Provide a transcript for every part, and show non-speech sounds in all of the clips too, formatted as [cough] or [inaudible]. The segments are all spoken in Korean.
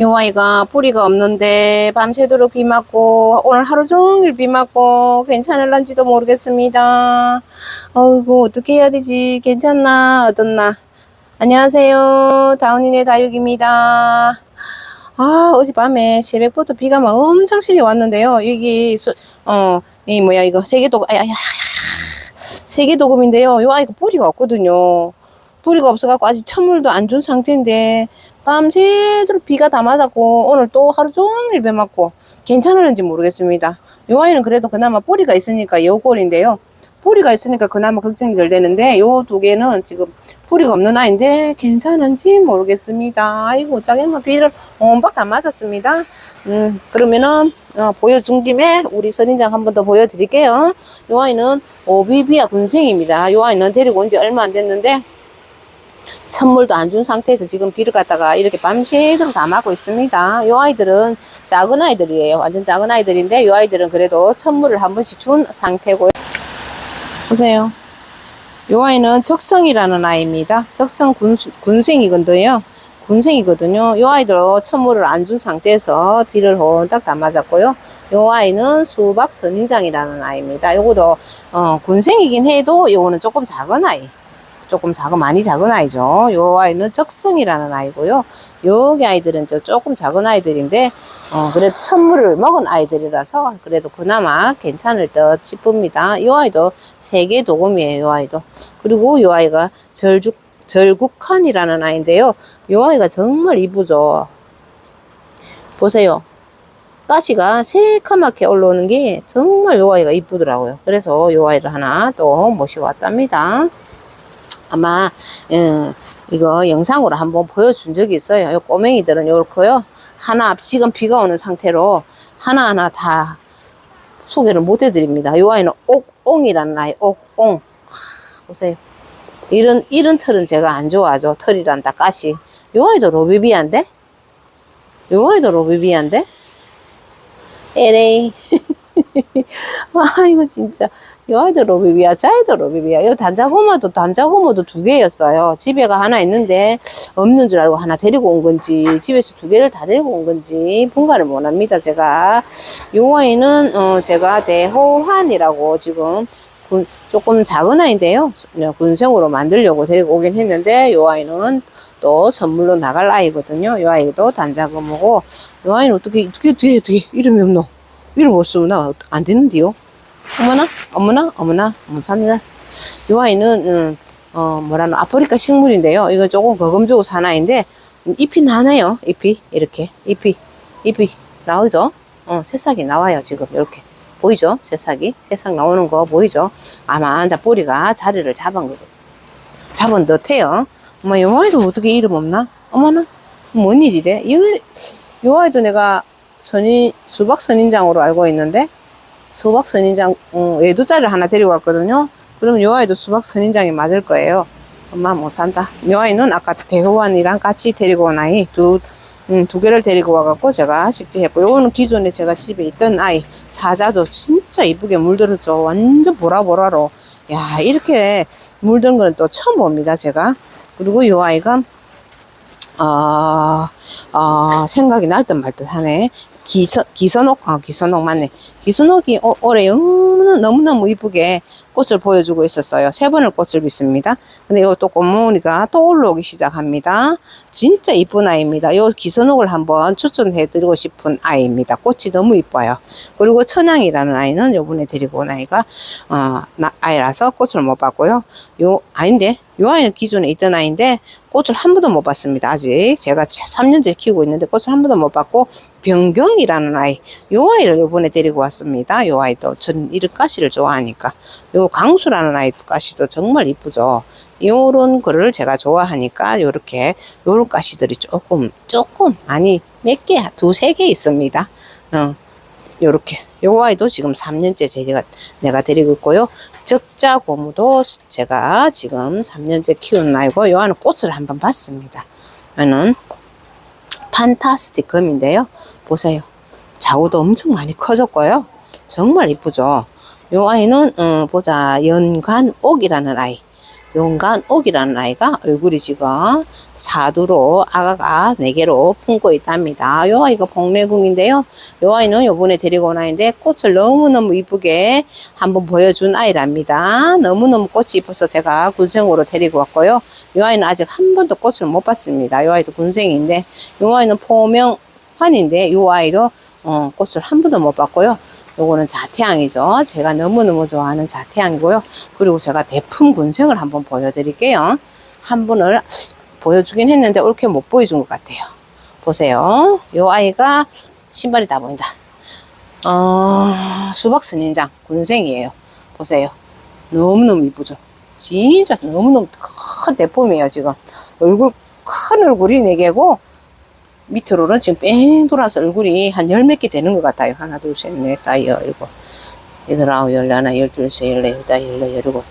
요 아이가 뿌리가 없는데 밤새도록 비 맞고 오늘 하루 종일 비 맞고 괜찮을런지도 모르겠습니다. 어이구 어떻게 해야 되지? 괜찮나? 어떻나? 안녕하세요. 다운이네 다육입니다. 아 어젯밤에 새벽부터 비가 막 엄청 실이 왔는데요. 여기 수- 어, 이 뭐야 이거 세계도금 아야 세계도금인데요. 요 아이가 뿌리가 없거든요. 뿌리가 없어갖고 아직 천물도 안 준 상태인데 밤새도록 비가 다 맞았고 오늘 또 하루 종일 비 맞고 괜찮을는지 모르겠습니다. 요 아이는 그래도 그나마 뿌리가 있으니까 여골인데요. 뿌리가 있으니까 그나마 걱정이 덜 되는데 요 두 개는 지금 뿌리가 없는 아이인데 괜찮은지 모르겠습니다. 아이고 어쩌겠노 비를 온박 다 맞았습니다. 음 그러면은 어, 보여준 김에 우리 선인장 한 번 더 보여드릴게요. 요 아이는 오비비아 군생입니다. 요 아이는 데리고 온 지 얼마 안 됐는데 천물도 안 준 상태에서 지금 비를 갖다가 이렇게 밤새도록 다 맞고 있습니다. 요 아이들은 작은 아이들이에요. 완전 작은 아이들인데 요 아이들은 그래도 천물을 한 번씩 준 상태고요. 보세요. 요 아이는 적성이라는 아이입니다. 적성 군, 군생이거든요. 군생이거든요. 요 아이도 천물을 안 준 상태에서 비를 혼딱 다 맞았고요. 요 아이는 수박 선인장이라는 아이입니다. 요거도 어, 군생이긴 해도 요거는 조금 작은 아이. 조금 작은 많이 작은 아이죠. 요 아이는 적성이라는 아이고요. 여기 아이들은 저 조금 작은 아이들인데 어, 그래도 천물을 먹은 아이들이라서 그래도 그나마 괜찮을 듯 싶습니다. 이 아이도 세계 도금이에요. 이 아이도 그리고 이 아이가 절죽 절국한이라는 아이인데요. 이 아이가 정말 이쁘죠. 보세요. 가시가 새카맣게 올라오는 게 정말 이 아이가 이쁘더라고요. 그래서 이 아이를 하나 또 모시고 왔답니다. 아마 음, 이거 영상으로 한번 보여준 적이 있어요. 요 꼬맹이들은 요렇고요. 하나 지금 비가 오는 상태로 하나하나 다 소개를 못 해드립니다. 요 아이는 옥옹이라는 아이, 옥옹. 하, 보세요. 이런 이런 털은 제가 안 좋아하죠. 털이란다 가시. 요 아이도 로비비안데? 요 아이도 로비비안데? 에레이. 아 이거 진짜 이 아이도 로비비아 저 아이도 로비비아 이 단자고마도 단자고마도 두 개였어요. 집에가 하나 있는데 없는 줄 알고 하나 데리고 온 건지 집에서 두 개를 다 데리고 온 건지 분간을 못 합니다 제가. 요 아이는 어, 제가 대호환이라고 지금 군, 조금 작은 아이인데요. 군생으로 만들려고 데리고 오긴 했는데 요 아이는 또 선물로 나갈 아이거든요. 요 아이도 단자고모고 요 아이는 어떻게 어떻게 뒤에 뒤에 이름이 없노? 이름 없으나 안 되는데요. 어머나, 어머나, 어머나, 감사합니다. 이 아이는, 음, 어, 뭐라노, 아프리카 식물인데요. 이거 조금 거금주고 산 아이인데, 잎이 나네요. 잎이. 이렇게. 잎이, 잎이 나오죠? 어, 새싹이 나와요. 지금. 이렇게. 보이죠? 새싹이. 새싹 나오는 거 보이죠? 아마, 이제 뿌리가 자리를 잡은 거, 잡은 듯해요. 어머, 이 아이도 어떻게 이름 없나? 어머나, 뭔 일이래? 이, 이 아이도 내가 선인, 수박 선인장으로 알고 있는데, 수박 선인장, 어, 외두자를 하나 데리고 왔거든요. 그럼 요 아이도 수박 선인장이 맞을 거예요. 엄마 못 산다. 요 아이는 아까 대호환이랑 같이 데리고 온 아이 두, 음, 두 개를 데리고 와갖고 제가 식재했고, 요거는 기존에 제가 집에 있던 아이, 사자도 진짜 이쁘게 물들었죠. 완전 보라보라로. 야, 이렇게 물든 거는 또 처음 봅니다, 제가. 그리고 요 아이가, 아, 아, 생각이 날 듯 말 듯 하네. 기서, 기선옥, 아, 기선옥 맞네. 기선옥이 어, 올해 너무너무 이쁘게 꽃을 보여주고 있었어요. 세 번을 꽃을 빚습니다. 근데 요또 꽃무늬가 또 올라오기 시작합니다. 진짜 이쁜 아이입니다. 요 기선옥을 한번 추천해드리고 싶은 아이입니다. 꽃이 너무 이뻐요. 그리고 천양이라는 아이는 요번에 데리고 온 아이가, 어, 나- 아이라서 꽃을 못 봤고요. 요, 아닌데, 요 아이는 기존에 있던 아이인데, 꽃을 한 번도 못 봤습니다. 아직. 제가 3년째 키우고 있는데 꽃을 한 번도 못 봤고, 병경이라는 아이, 요 아이를 요번에 데리고 왔 습니다. 요 아이도 전 이런 가시를 좋아하니까. 요 강수라는 아이 가시도 정말 이쁘죠. 요런 거를 제가 좋아하니까 요렇게 요런 가시들이 조금 조금 아니 몇 개, 두세 개 있습니다. 어. 요렇게 요 아이도 지금 3년째 제가 내가 데리고 있고요. 적자 고무도 제가 지금 3년째 키우는 아이고 요 아이는 꽃을 한번 봤습니다. 저는 판타스틱 금인데요. 보세요. 좌우도 엄청 많이 커졌고요. 정말 이쁘죠. 요 아이는 어, 보자 연관옥이라는 아이. 용간옥이라는 아이가 얼굴이 지금 사두로 아가가 네 개로 품고 있답니다. 요 아이가 복내궁인데요. 요 아이는 요번에 데리고 온 아이인데 꽃을 너무너무 이쁘게 한번 보여준 아이랍니다. 너무너무 꽃이 이뻐서 제가 군생으로 데리고 왔고요. 요 아이는 아직 한 번도 꽃을 못 봤습니다. 요 아이도 군생인데 요 아이는 포명 환인데 요 아이도 어, 꽃을 한 번도 못 봤고요. 요거는 자태향이죠. 제가 너무너무 좋아하는 자태향이고요. 그리고 제가 대품 군생을 한번 보여드릴게요. 한 분을 보여주긴 했는데 옳게 못 보여준 것 같아요. 보세요. 요 아이가 신발이 다 보인다. 어, 수박 선인장 군생이에요. 보세요. 너무너무 이쁘죠? 진짜 너무너무 큰 대품이에요, 지금. 얼굴, 큰 얼굴이 4개고, 밑으로는 지금 뺑 돌아서 얼굴이 한 열 몇 개 되는 것 같아요. 하나, 둘, 셋, 넷, 다, 열, 일곱, 여덟, 아홉, 열 하나, 열 둘, 셋, 열네, 열다, 열네, 열일곱,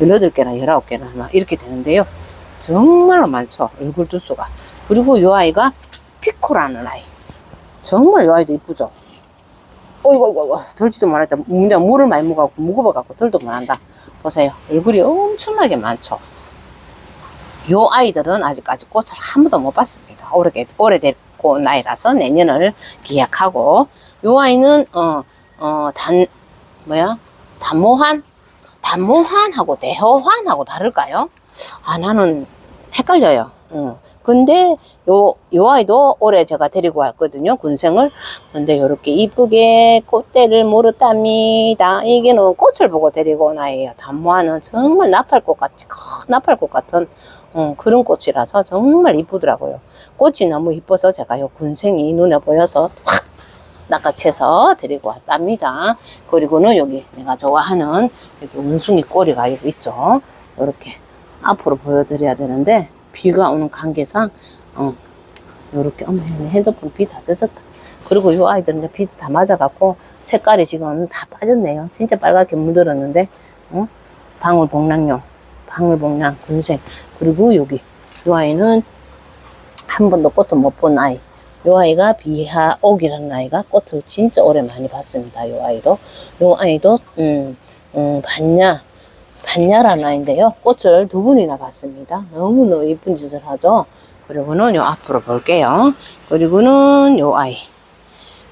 열여덟 개나, 열아홉 개나, 막 이렇게 되는데요. 정말로 많죠. 얼굴 두수가. 그리고 이 아이가 피코라는 아이. 정말 이 아이도 이쁘죠. 어이구, 어이구, 덜지도 말았다. 물을 많이 먹어갖고, 무거워갖고, 덜도 못한다. 보세요. 얼굴이 엄청나게 많죠. 요 아이들은 아직까지 꽃을 한 번도 못 봤습니다. 오래, 오래됐고 온 나이라서 내년을 기약하고, 요 아이는, 어, 어, 단, 뭐야? 단모환? 단모환하고 대호환하고 다를까요? 아, 나는 헷갈려요. 응. 근데 요, 요 아이도 올해 제가 데리고 왔거든요. 군생을. 근데 요렇게 이쁘게 꽃대를 물었답니다. 이게는 꽃을 보고 데리고 온 아이예요. 단모환은 정말 나팔꽃 같이, 큰 나팔꽃 같은 음, 그런 꽃이라서 정말 이쁘더라고요. 꽃이 너무 이뻐서 제가 요 군생이 눈에 보여서 확 낚아채서 데리고 왔답니다. 그리고는 여기 내가 좋아하는 여기 운숭이 꼬리가 여기 있죠. 이렇게 앞으로 보여드려야 되는데 비가 오는 관계상 어 요렇게 어머 핸드폰 비 다 젖었다. 그리고 요 아이들은 비도 다 맞아갖고 색깔이 지금 다 빠졌네요. 진짜 빨갛게 물들었는데 어? 방울복랑용 방울복랑 군생 그리고 여기 요 아이는 한 번도 꽃을 못본 아이 요 아이가 비하옥이라는 아이가 꽃을 진짜 오래 많이 봤습니다. 요 아이도 요 아이도 음, 음 반야 반야라는 아이인데요. 꽃을 두 분이나 봤습니다. 너무너무 이쁜 짓을 하죠. 그리고는 요 앞으로 볼게요. 그리고는 요 아이.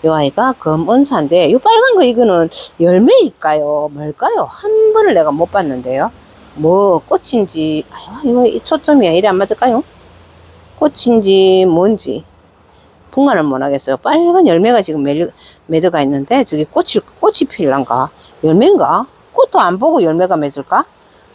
요 아이가 검은사인데 요 빨간 거 이거는 열매일까요? 뭘까요? 한 번을 내가 못 봤는데요. 뭐 꽃인지 아유 이거 이 초점이 이래 안 맞을까요? 꽃인지 뭔지 분간을 못 하겠어요. 빨간 열매가 지금 매, 매드가 있는데 저기 꽃이 꽃이 필란가 열매인가? 꽃도 안 보고 열매가 맺을까?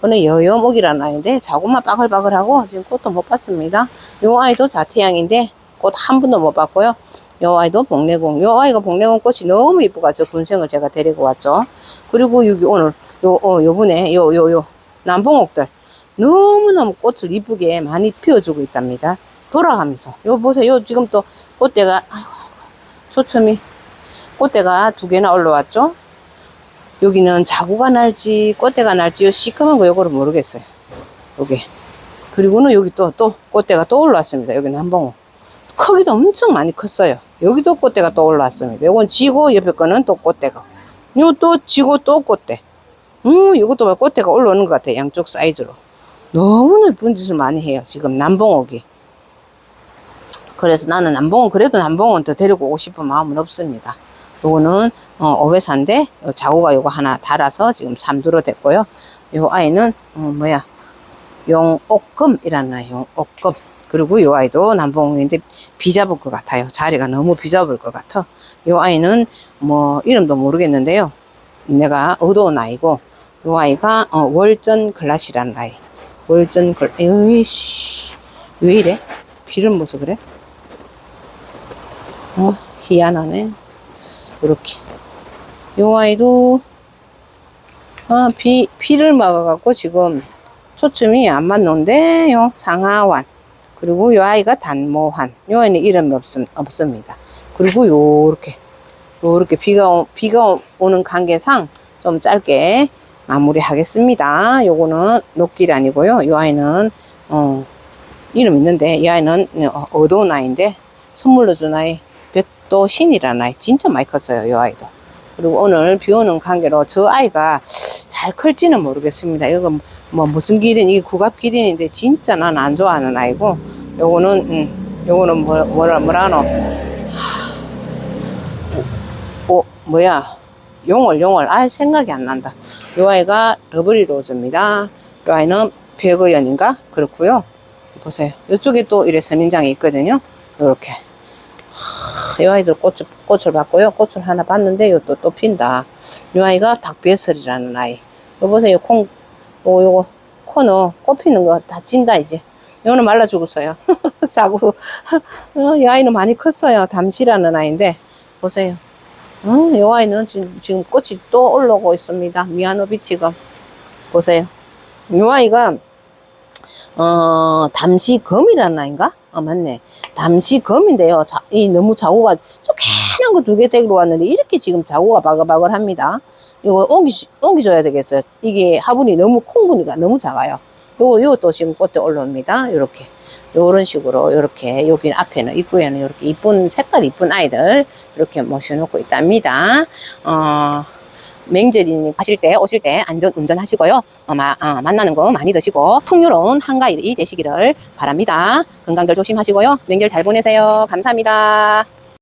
오늘 여여목이라는 아이인데 자고만 빠글빠글하고 지금 꽃도 못 봤습니다. 요 아이도 자태양인데 꽃 한 번도 못 봤고요. 요 아이도 복내공. 요 아이가 복내공 꽃이 너무 이쁘가 저 군생을 제가 데리고 왔죠. 그리고 여기 오늘 요, 어, 요번에 요, 요, 요 남봉옥들 너무너무 꽃을 이쁘게 많이 피워주고 있답니다. 돌아가면서. 요 보세요. 요 지금 또 꽃대가, 아이고, 아이고, 초점이 꽃대가 두 개나 올라왔죠. 여기는 자구가 날지 꽃대가 날지 요 시커먼 거 요거를 모르겠어요. 요게. 그리고는 여기 또, 또 꽃대가 또 올라왔습니다. 여기 남봉옥. 크기도 엄청 많이 컸어요. 여기도 꽃대가 또 올라왔습니다. 요건 지고 옆에 거는 또 꽃대가. 요또 지고 또 꽃대. 음, 이것도 막 꽃대가 올라오는 것 같아요. 양쪽 사이즈로. 너무 예쁜 짓을 많이 해요. 지금 남봉옥이. 그래서 나는 남봉은 그래도 남봉은 더 데리고 오고 싶은 마음은 없습니다. 요거는 어, 오배사인데 요 자구가 요거 하나 달아서 지금 잠두로 됐고요. 요 아이는 어, 뭐야 용옥금이라는 아이 용옥금. 그리고 요 아이도 남봉인데 비잡을 것 같아요. 자리가 너무 비잡을 것 같아. 요 아이는 뭐 이름도 모르겠는데요. 내가 얻어온 아이고 요 아이가 어, 월전 글라시라는 아이. 월전 글 에이씨 왜 이래? 비를 모서 그래? 어 희한하네. 이렇게 요 아이도 아, 비 비를 막아 갖고 지금 초점이 안 맞는데 요 상하완 그리고 요 아이가 단모환 요 아이는 이름이 없, 없습니다. 그리고 요렇게 요렇게 비가 오, 비가 오는 관계상 좀 짧게 마무리 하겠습니다. 요거는 녹길 아니고요. 요 아이는 어, 이름 있는데 이 아이는 어, 어두운 아이인데 선물로 준 아이 백도신이라는 아이 진짜 많이 컸어요. 요 아이도. 그리고 오늘 비 오는 관계로 저 아이가 잘 클지는 모르겠습니다. 이거 뭐 무슨 기린 이게 국압 기린인데 진짜 난 안 좋아하는 아이고 요거는 음, 요거는 뭐, 뭐라 뭐라노 하, 오, 오, 뭐야 용월 용월 아 생각이 안 난다 요 아이가 러브리 로즈입니다 요 아이는 백의연인가 그렇고요 보세요 이쪽에 또 이래 선인장이 있거든요 요렇게 이 아이들 꽃을, 꽃을 봤고요. 꽃을 하나 봤는데 요또 또 핀다. 이 아이가 닭배설이라는 아이. 요 보세요. 콩, 요, 요거, 코너, 꽃 피는 거다 진다, 이제. 요거는 말라 죽었어요. [laughs] [laughs] 어, 이 아이는 많이 컸어요. 담시라는 아이인데. 보세요. 어, 이 아이는 지금, 꽃이 또 올라오고 있습니다. 미아노비 지금. 보세요. 이 아이가, 어, 담시검이라는 아이인가? 아, 맞네. 담시검인데요. 자, 이 너무 자구가 쪼개난 거두개 떼기로 왔는데 이렇게 지금 자구가 바글바글 합니다. 이거 옮기, 옮겨줘야 되겠어요. 이게 화분이 너무 콩분이가 너무 작아요. 요거, 요것도 지금 꽃에 올라옵니다. 요렇게. 요런 식으로, 요렇게. 여기 앞에는, 입구에는 이렇게 이쁜, 색깔 이쁜 아이들 이렇게 모셔놓고 있답니다. 어, 맹절이 가실 때 오실 때 안전 운전하시고요. 어, 마, 어, 만나는 거 많이 드시고 풍요로운 한가일이 되시기를 바랍니다. 건강들 조심하시고요. 명절 잘 보내세요. 감사합니다.